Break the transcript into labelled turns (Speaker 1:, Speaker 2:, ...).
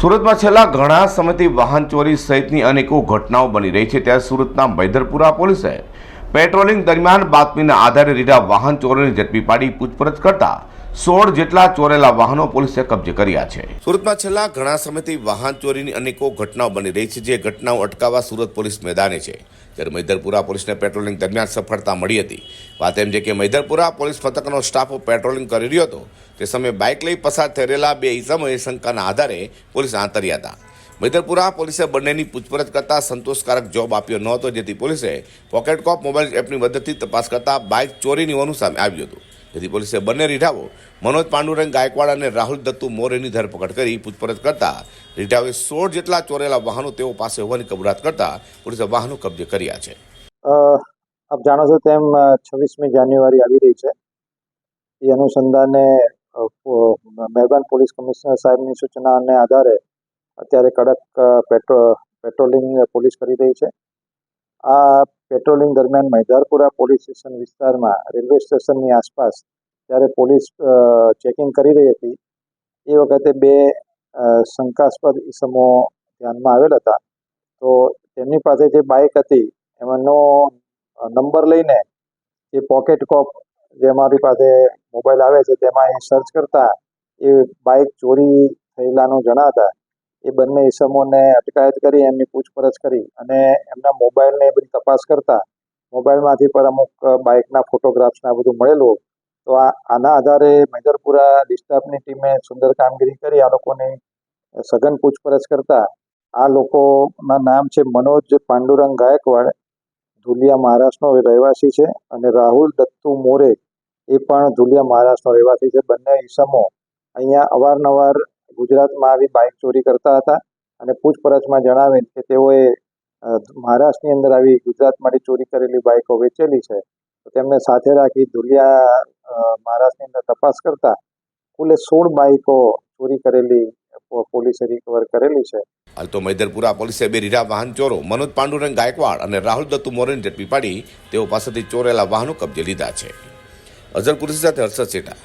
Speaker 1: સુરતમાં છેલ્લા ઘણા સમયથી વાહન ચોરી સહિતની અનેકો ઘટનાઓ બની રહી છે. ત્યારે સુરતના મૈદરપુરા પોલીસે પેટ્રોલિંગ દરમિયાન બાતમીના આધારે રીઢા વાહન ચોરોને ઝડપી પાડી પૂછપરછ કરતા સોળ જેટલા ચોરેલા વાહનો પોલીસે કબજે કર્યા છે. સુરતમાં છેલ્લા ઘણા સમયથી વાહન ચોરીની અનેકો ઘટનાઓ બની રહી છે, જે ઘટનાઓ અટકાવવા સુરત પોલીસ મેદાને છે. ત્યારે મૈદરપુરા પોલીસને પેટ્રોલિંગ દરમિયાન સફળતા મળી હતી. વાત એમ છે કે મૈદરપુરા પોલીસ મથકનો સ્ટાફ પેટ્રોલિંગ કરી રહ્યો હતો. તે સમયે બાઇક લઈ પસાર થઈ રહેલા બે ઇસમોએ શંકાના આધારે પોલીસ આંતર્યા હતા. મૈદરપુરા પોલીસે બંનેની પૂછપરછ કરતા સંતોષકારક જોબ આપ્યો ન હતો, જેથી પોલીસે પોકેટ કોપ મોબાઈલ એપની મદદથી તપાસ કરતા બાઇક ચોરીની હોવાનું સામે આવ્યું હતું. જેથી પોલીસે બંને રીઢાઓ, મનોજ પાંડુરંગ ગાયકવાડ અને રાહુલ દત્તુ મોરેની ધરપકડ કરી પૂછપરછ કરતા રીઢાઓએ સોળ જેટલા ચોરેલા વાહનો તેઓ પાસે હોવાની કબૂલાત કરતા પોલીસે વાહનો કબજે કર્યા છે.
Speaker 2: આપ જાણો છો તેમ છવ્વીસમી જાન્યુઆરી આવી રહી છે. એ અનુસંધાને મહેરબાન પોલીસ કમિશનર સાહેબની સૂચનાને આધારે અત્યારે કડક પેટ્રો, પેટ્રોલિંગ પોલીસ કરી રહી છે. આ પેટ્રોલિંગ દરમિયાન મૈદારપુરા પોલીસ સ્ટેશન વિસ્તારમાં, રેલવે સ્ટેશનની આસપાસ જ્યારે પોલીસ ચેકિંગ કરી રહી હતી, એ વખતે બે શંકાસ્પદ ઇસમો ધ્યાનમાં આવેલ હતા. તો તેમની પાસે જે બાઇક હતી, એમાંનો નંબર લઈને એ પોકેટ કોપ જે અમારી પાસે મોબાઈલ આવે છે, તેમાં એ સર્ચ કરતા એ બાઇક ચોરી થયેલાનું જણાતા એ બંને ઈસમોને અટકાયત કરી, એમની પૂછપરછ કરી અને એમના મોબાઈલને એ બધી તપાસ કરતા મોબાઈલમાંથી પર અમુક બાઇકના ફોટોગ્રાફ્સને આ બધું મળેલું તો આના આધારે મૈદરપુરા ડિસ્ટાફની ટીમે સુંદર કામગીરી કરી, આ લોકોની સઘન પૂછપરછ કરતા. આ લોકોના નામ છે મનોજ પાંડુરંગ ગાયકવાડ, ધુલિયા મહારાષ્ટ્રનો રહેવાસી છે અને રાહુલ દત્તુ મોરે એ પણ ધુલિયા મહારાષ્ટ્રનો રહેવાસી છે. બંને ઈસમો અહીંયા અવારનવાર ગુજરાતમાં આવી બાઇક ચોરી કરતા હતા અને પૂછપરછમાં જણાવેલ કે તેઓએ મહારાષ્ટ્રની અંદર આવી ગુજરાતમાંથી ચોરી કરેલી બાઇકો વેચેલી છે. તો તેમને સાથે રાખી ધુલિયા મહારાષ્ટ્રની અંદર તપાસ કરતા કુલે સોળ બાઇકો ચોરી કરેલી પોલીસે રિકવર કરેલી છે.
Speaker 1: હાલ તો મૈદરપુરા પોલીસે બે રીરા વાહન ચોરો, મનોજ પાંડુરંગ ગાયકવાડ અને રાહુલ દત્તુ મોરેને ઝડપી પાડી તેઓ પાસેથી ચોરેલા વાહનો કબજે લીધા છે. અઝર કુરેશી સાથે હર્ષદ સેઠા